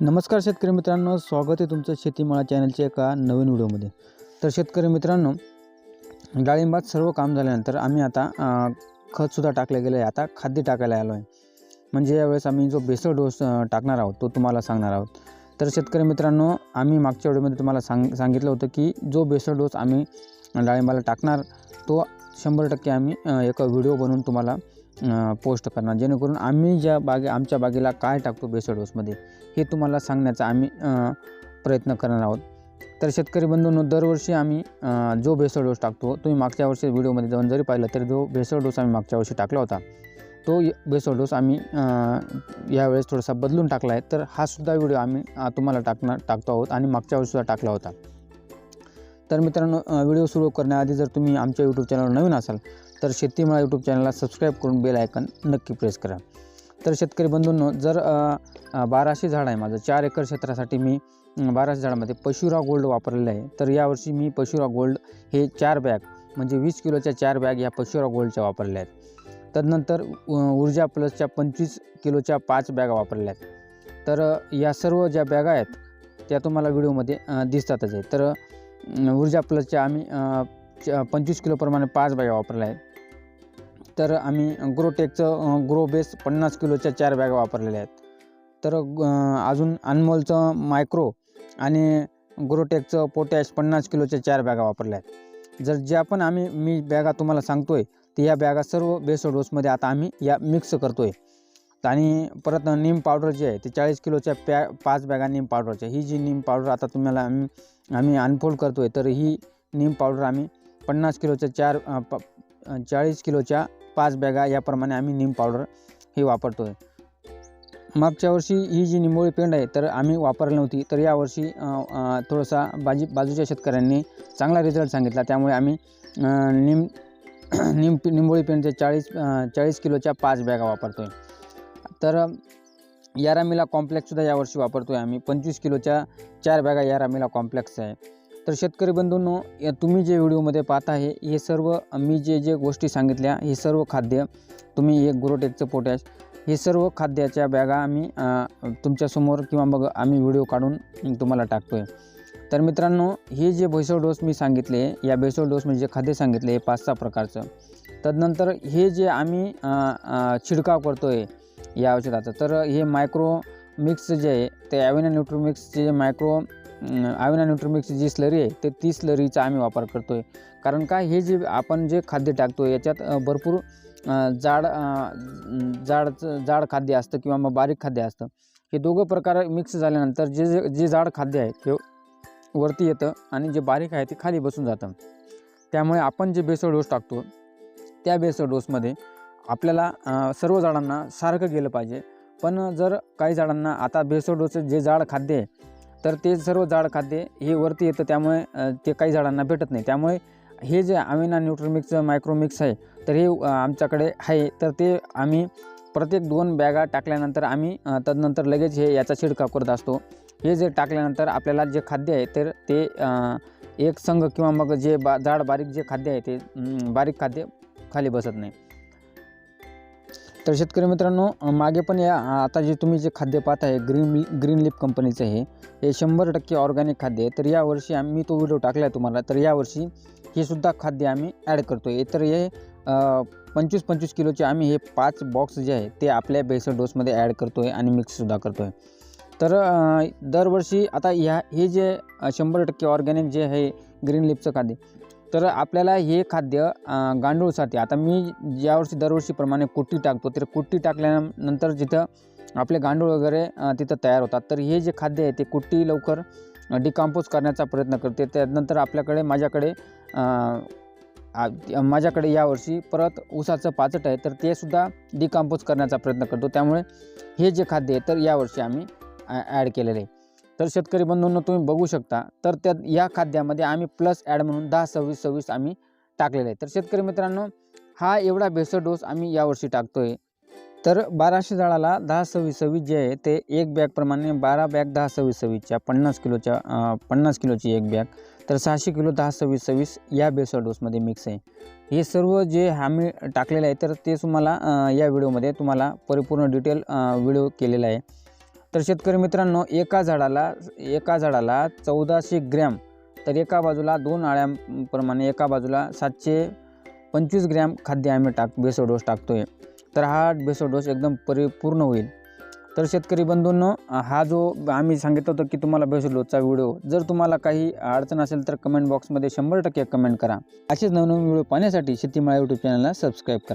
नमस्कार शेतकरी मित्रांनो स्वागत आहे तुमचं शेतीमाळा चॅनलच्या एका नवीन व्हिडिओमध्ये. तर शेतकरी मित्रांनो डाळिंबात सर्व काम झाल्यानंतर आम्ही आता खतसुद्धा टाकलं गेलं आहे आता खाद्य टाकायला आलो आहे. म्हणजे यावेळेस आम्ही जो बेसळ डोस टाकणार आहोत तो तुम्हाला सांगणार आहोत. तर शेतकरी मित्रांनो आम्ही मागच्या व्हिडिओमध्ये तुम्हाला सांग सांगितलं होतं की जो बेसळ डोस आम्ही डाळिंबाला टाकणार तो शंभर टक्के आम्ही एक व्हिडिओ बनवून तुम्हाला पोस्ट करणार. जेणेकरून आम्ही ज्या बागे आमच्या बागेला काय टाकतो बेसळ डोसमध्ये हे तुम्हाला सांगण्याचा आम्ही प्रयत्न करणार आहोत. तर शेतकरी बंधूंनो दरवर्षी आम्ही जो भेसळ डोस टाकतो तुम्ही मागच्या वर्षी व्हिडिओमध्ये जाऊन जरी पाहिलं तरी जो भेसळ डोस आम्ही मागच्या वर्षी टाकला होता तो भेसळ डोस आम्ही यावेळेस थोडासा बदलून टाकला आहे. तर हा सुद्धा व्हिडिओ आम्ही तुम्हाला टाकणार टाकतो आहोत आणि मागच्या वर्षीसुद्धा टाकला होता. तर मित्रांनो व्हिडिओ सुरू करण्याआधी जर तुम्ही आमच्या यूट्यूब चॅनलवर नवीन असाल तर शेतीमाळा यूट्यूब चॅनलला सबस्क्राईब करून बेल आयकन नक्की प्रेस करा. तर शेतकरी बंधूंनो जर बाराशे झाड आहे माझं चार एकर क्षेत्रासाठी मी बाराशे झाडामध्ये पशुरा गोल्ड वापरलेलं आहे. तर यावर्षी मी पशुरा गोल्ड हे चार बॅग म्हणजे वीस किलोच्या चार बॅग या पशुरा गोल्डच्या वापरल्या आहेत. तदनंतर ऊर्जा प्लसच्या पंचवीस किलोच्या पाच बॅगा वापरल्या आहेत. तर या सर्व ज्या बॅगा आहेत त्या तुम्हाला व्हिडिओमध्ये दिसतातच आहे. तर ऊर्जा प्लसच्या आम्ही पंचवीस किलोप्रमाणे पाच बॅगा वापरल्या आहेत. तर आम्ही ग्रोटेकचं ग्रो बेस पन्नास किलोच्या चार बॅगा वापरलेल्या आहेत. तर अजून अनमोलचं मायक्रो आणि ग्रोटेकचं पोटॅश पन्नास किलोच्या चार बॅगा वापरल्या आहेत. जर ज्या पण आम्ही मी बॅगा तुम्हाला सांगतो आहे तर या बॅगा सर्व बेसो डोसमध्ये आता आम्ही या मिक्स करतो आहे आणि परत नीम पावडर जी आहे ती चाळीस किलोच्या पॅ पाच बॅगा नीम पावडरच्या ही जी नीम पावडर आता तुम्हाला आम्ही आम्ही अनफोल्ड करतो आहे तर ही नीम पावडर आम्ही पन्नास किलोच्या चार प चाळीस किलोच्या पाच बॅगा याप्रमाणे आम्ही नीम पावडर हे वापरतो आहे मागच्या वर्षी ही जी निंबोळी पेंड आहे तर आम्ही वापरली नव्हती तर यावर्षी थोडासा बाजी बाजूच्या शेतकऱ्यांनी चांगला रिझल्ट सांगितला. त्यामुळे आम्ही निम निम निंबोळी पेंडचे चाळीस चाळीस किलोच्या पाच बॅगा वापरतो आहे तर यारामिला कॉम्प्लेक्ससुद्धा यावर्षी वापरतो आहे आम्ही. पंचवीस किलोच्या चार बॅगा यारामिला कॉम्प्लेक्स आहे. तर शेतकरी बंधूंनो या तुम्ही जे व्हिडिओमध्ये पाहत आहे हे सर्व मी जे जे गोष्टी सांगितल्या हे सर्व खाद्य तुम्ही एक ग्रोटेकचं पोटॅश हे सर्व खाद्याच्या बॅगा आम्ही तुमच्यासमोर किंवा मग आम्ही व्हिडिओ काढून तुम्हाला टाकतो आहे तर मित्रांनो हे जे भेसळ डोस मी सांगितले या भेसळ डोस म्हणजे जे खाद्य सांगितले हे पाच सहा प्रकारचं. तदनंतर हे जे आम्ही छिडकाव करतो आहे या औषधाचं तर हे मायक्रो मिक्स जे आहे ते ॲव्हेना न्यूट्रोमिक्सचे जे मायक्रो ॲविना न्यूट्रोमिक्स जी स्लरी आहे ते ती स्लरीचा आम्ही वापर करतो आहे कारण काय हे जे आपण जे खाद्य टाकतो याच्यात भरपूर जाड जाड जाड खाद्य असतं किंवा मग बारीक खाद्य असतं. हे दोघं प्रकार मिक्स झाल्यानंतर जे जे जे जाड खाद्य आहे ते वरती येतं आणि जे बारीक आहे ते खाली बसून जातं. त्यामुळे आपण जे बेसळ डोस टाकतो त्या बेसळ डोसमध्ये आपल्याला सर्व झाडांना सारखं गेलं पाहिजे. पण जर काही झाडांना आता बेसळ डोसचं जे जाड खाद्य आहे तर ते सर्व जाड खाद्य हे वरती येतं त्यामुळे ते काही झाडांना भेटत नाही. त्यामुळे हे जे अविना न्यूट्रोमिक्सचं मायक्रोमिक्स आहे तर हे आमच्याकडे आहे. तर ते आम्ही प्रत्येक दोन बॅगा टाकल्यानंतर आम्ही तदनंतर लगेच हे याचा शिडकाव करत असतो. हे जे टाकल्यानंतर आपल्याला जे खाद्य आहे तर ते एक संघ किंवा मग जे बा जाड बारीक जे खाद्य आहे ते बारीक खाद्य खाली बसत नाही. तर शेतकरी मित्रांनो मागे पण या. आता जे तुम्ही जे खाद्य पाहत आहे ग्रीन ग्रीन लिप कंपनीचं हे हे शंभर टक्के ऑर्गॅनिक खाद्य आहे. तर यावर्षी आम्ही तो व्हिडिओ टाकला आहे तुम्हाला तर यावर्षी हे सुद्धा खाद्य आम्ही ॲड करतो आहे तर हे पंचवीस पंचवीस किलोचे आम्ही हे पाच बॉक्स जे आहे ते आपल्या बेसल डोसमध्ये ॲड करतो आहे आणि मिक्ससुद्धा करतो आहे तर दरवर्षी आता ह्या हे जे शंभर टक्के ऑर्गॅनिक जे आहे ग्रीन लिपचं खाद्य तर आपल्याला हे खाद्य गांडूळसाठी आता मी ज्यावर्षी दरवर्षीप्रमाणे कुट्टी टाकतो तर कुट्टी टाकल्यानंतर जिथं आपले गांडूळ वगैरे तिथं तयार होतात. तर हे जे खाद्य आहे ते कुट्टी लवकर डिकम्पोज करण्याचा प्रयत्न करते. त्यानंतर आपल्याकडे माझ्याकडे माझ्याकडे यावर्षी परत ऊसाचं पाचट आहे तर ते सुद्धा डिकम्पोज करण्याचा प्रयत्न करतो. त्यामुळे हे जे खाद्य आहे तर यावर्षी आम्ही ॲड केलेलं आहे. तर शेतकरी बंधूंना तुम्ही बघू शकता. तर त्या या खाद्यामध्ये आम्ही प्लस ॲड म्हणून दहा सव्वीस सव्वीस आम्ही टाकलेलं आहे. तर शेतकरी मित्रांनो हा एवढा भेसळ डोस आम्ही यावर्षी टाकतो आहे तर बाराशे झाडाला दहा सव्वीस सव्वीस जे आहे ते एक बॅगप्रमाणे बारा बॅग दहा सव्वीस सव्वीसच्या पन्नास किलोच्या पन्नास किलोची एक बॅग तर सहाशे किलो दहा सव्वीस सव्वीस या बेसळ डोसमध्ये मिक्स आहे. हे सर्व जे आम्ही टाकलेलं आहे तर ते तुम्हाला या व्हिडिओमध्ये तुम्हाला परिपूर्ण डिटेल व्हिडिओ केलेला आहे. तर शेतकरी मित्रांनो एका झाडाला एका झाडाला चौदाशे ग्रॅम तर एका बाजूला दोन आळ्यांप्रमाणे एका बाजूला सातशे पंचवीस ग्रॅम खाद्य आम्ही टाक बेसोडोस टाकतो आहे तर हा बेसोडोस एकदम परिपूर्ण होईल. तर शेतकरी बंधूंनो हा जो आम्ही सांगितलं होतं की तुम्हाला बेसोडोसचा व्हिडिओ जर तुम्हाला काही अडचण असेल तर कमेंट बॉक्समध्ये शंभर टक्के कमेंट करा. असेच नवनवीन व्हिडिओ पाहण्यासाठी शेतीमाळा यूट्यूब चॅनलला सबस्क्राईब करा.